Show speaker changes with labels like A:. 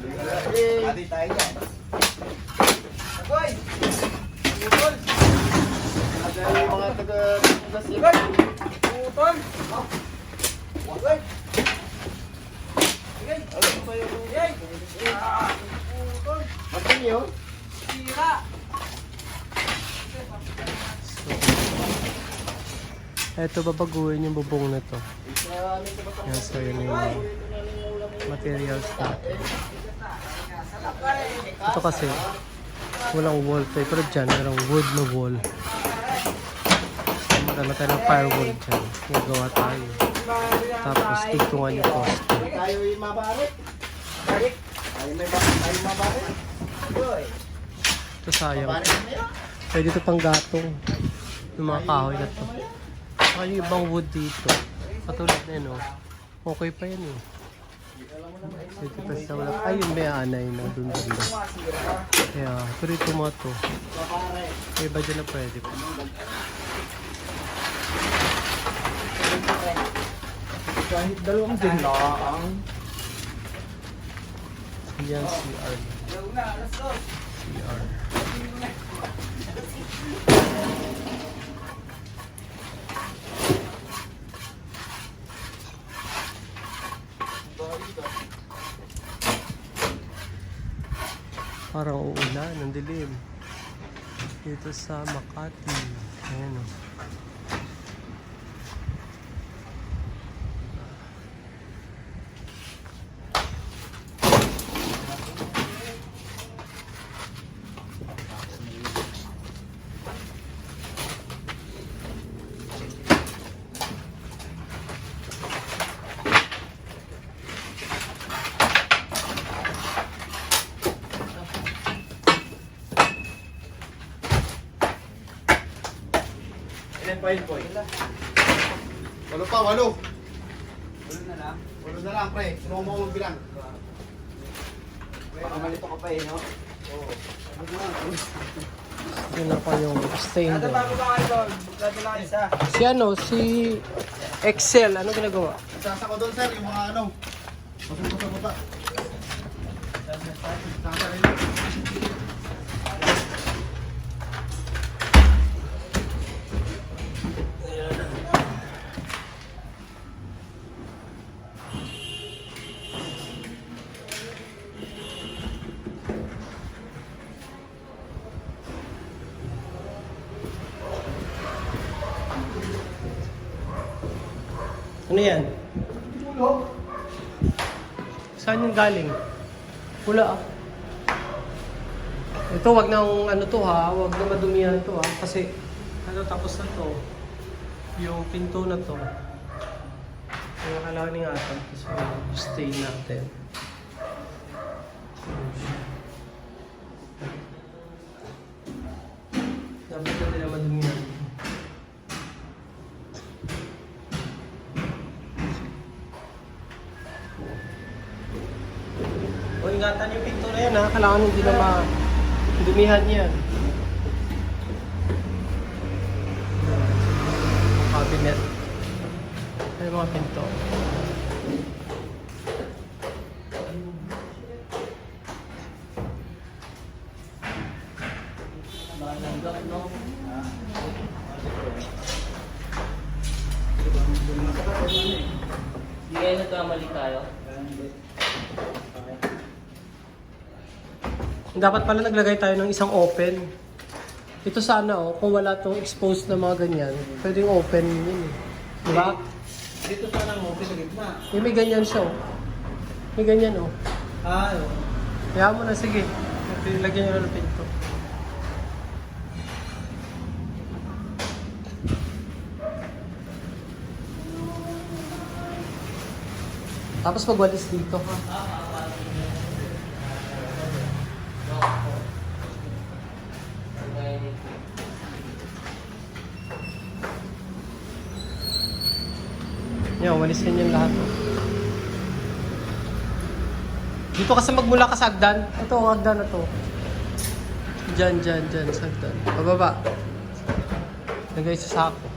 A: Adi tayo dyan. Agoy! Utol! Ada yung mga taga... Agoy! Utol! Agoy! Ano ba yung... Utol! Matin yun? Sira!
B: Eto, babaguhin yung bubong na to. Yan, so yun yung materials natin. Ito kasi, walang wall to. Pero dyan, merong wood na wall. Maganda tayo ng firewall dyan. Nagawa tayo. Tapos, tigtungan yung poste.
A: Tayo yung mabarik. Barik. Tayo mabarik. Agoy!
B: Ito sayang. Pwede ito pang gatong. Yung mga kahoy na to. Saka yung ibang wood dito. Katulad na yun, oh. Okay pa yan, eh. Dito pa sa wala. Ay, yung may anay na dun dun. Kaya, pero ito.
A: Babarik.
B: May iba dyan na pwede pa.
A: Kahit dalawang din lang.
B: Yan, CR. CR. Parang uulan, ang dilim. Dito sa Makati. Ayan o.
A: Yun, boy? Walo pa, walo. Walo na lang? Walo na lang, pre. Sino mo magbilang? Baka malito ka pa eh, no? Oo.
B: Yun na pa yung stain doon.
A: ba kayo doon? Lang isa.
B: Si ano, si Excel, ano ginagawa?
A: Sasa ko doon, sir, yung mga ano. Masusunod sa bata. Sasa rin.
B: Ano yan? Saan yung galing? Pula ah. Ito wag nang ano to ha, wag na madumihan to ha kasi ano tapos na to. Yung pinto na to. Kaya kailangan ingatan kasi yung stay natin. O ingatan yung pinto na yan ha. Kailangan hindi na ma-dumihan yan. Cabinet. Ano yung mga pinto?
C: Hindi kayo nagkamali tayo?
B: Dapat pala naglagay tayo ng isang open. Ito sana oh, kung wala tong exposed na mga ganyan, pwedeng open yun eh. Diba?
A: Dito sana mo, sa gitna.
B: Eh, may ganyan siya oh. May ganyan oh.
A: Ah, yun.
B: Kaya mo na, sige. Lagyan nyo na ng pinto. Tapos magwalis dito ha. Yan, walisin yung lahat. Oh. Dito kasi magmula ka sa hagdan. Ito, ang hagdan na to. Diyan, diyan, diyan, sa hagdan. Pababa. Lagay sa sako.